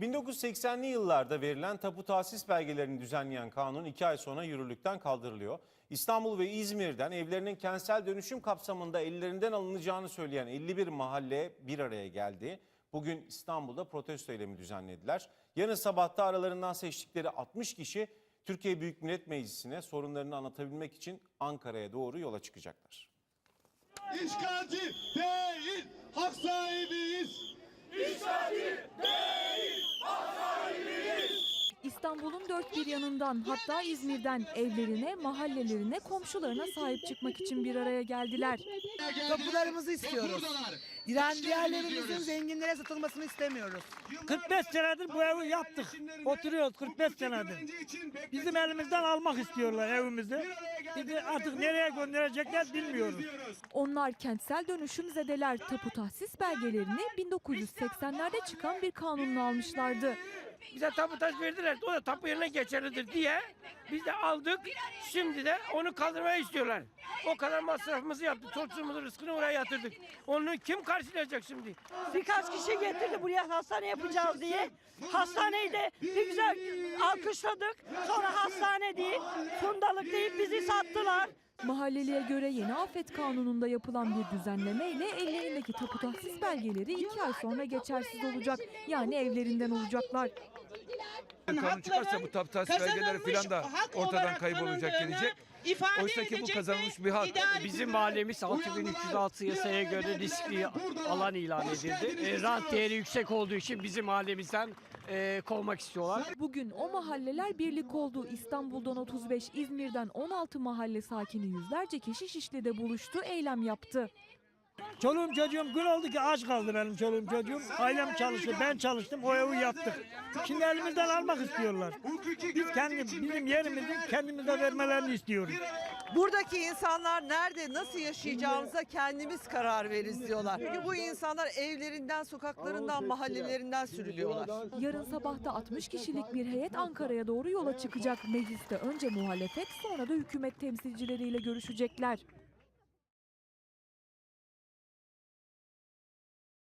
1980'li yıllarda verilen tapu tahsis belgelerini düzenleyen kanun 2 ay sonra yürürlükten kaldırılıyor. İstanbul ve İzmir'den evlerinin kentsel dönüşüm kapsamında ellerinden alınacağını söyleyen 51 mahalle bir araya geldi. Bugün İstanbul'da protesto eylemi düzenlediler. Yarın sabahta aralarından seçtikleri 60 kişi Türkiye Büyük Millet Meclisi'ne sorunlarını anlatabilmek için Ankara'ya doğru yola çıkacaklar. İşgalci değil, dört bir yanından hatta İzmir'den evlerine, mahallelerine, komşularına sahip çıkmak için bir araya geldiler. Tapularımızı istiyoruz. İran diğerlerimizin zenginlere satılmasını istemiyoruz. 45 senedir bu evi yaptık. Oturuyoruz 45 senedir. Bizim elimizden almak istiyorlar evimizi. Bizi artık nereye gönderecekler bilmiyoruz. Onlar kentsel dönüşüm zedeler tapu tahsis belgelerini 1980'lerde çıkan bir kanunla almışlardı. Bize tapu taş verdiler. O da tapu yerine geçerlidir diye biz de aldık. Şimdi de onu kaldırmayı istiyorlar. O kadar masrafımızı yaptık. Çocuğumuzun rızkını oraya yatırdık. Onu kim karşılayacak şimdi? Birkaç kişi getirdi buraya hastane yapacağız diye. Hastaneyi de bir güzel alkışladık. Sonra hastane değil, fundalık deyip bizi sattılar. Mahalleliye göre yeni afet kanununda yapılan bir düzenlemeyle ellerindeki tapu tahsis belgeleri iki ay sonra geçersiz olacak. Yani evlerinden olacaklar. Kanun çıkarsa bu tapu tahsis belgeleri falan da ortadan kaybolacak gelecek. Oysa ki bu kazanılmış bir hak. Bizim mahallemiz 6306 yasaya göre riskli alan ilan edildi. E, rant değeri yüksek olduğu için bizim mahallemizden e, kovmak istiyorlar. Bugün o mahalleler birlik oldu. İstanbul'dan 35, İzmir'den 16 mahalle sakini yüzlerce kişi Şişli'de buluştu, eylem yaptı. Çoluğum çocuğum gün oldu ki aç kaldı benim çoluğum çocuğum. Ailem çalıştı, ben çalıştım, o evi yaptık. Şimdi elimizden almak istiyorlar. Biz kendi, bizim yerimizi kendimize vermelerini istiyoruz. Buradaki insanlar nerede nasıl yaşayacağımıza kendimiz karar veririz diyorlar. Çünkü bu insanlar evlerinden, sokaklarından, mahallelerinden sürülüyorlar. Yarın sabahta 60 kişilik bir heyet Ankara'ya doğru yola çıkacak. Mecliste önce muhalefet sonra da hükümet temsilcileriyle görüşecekler.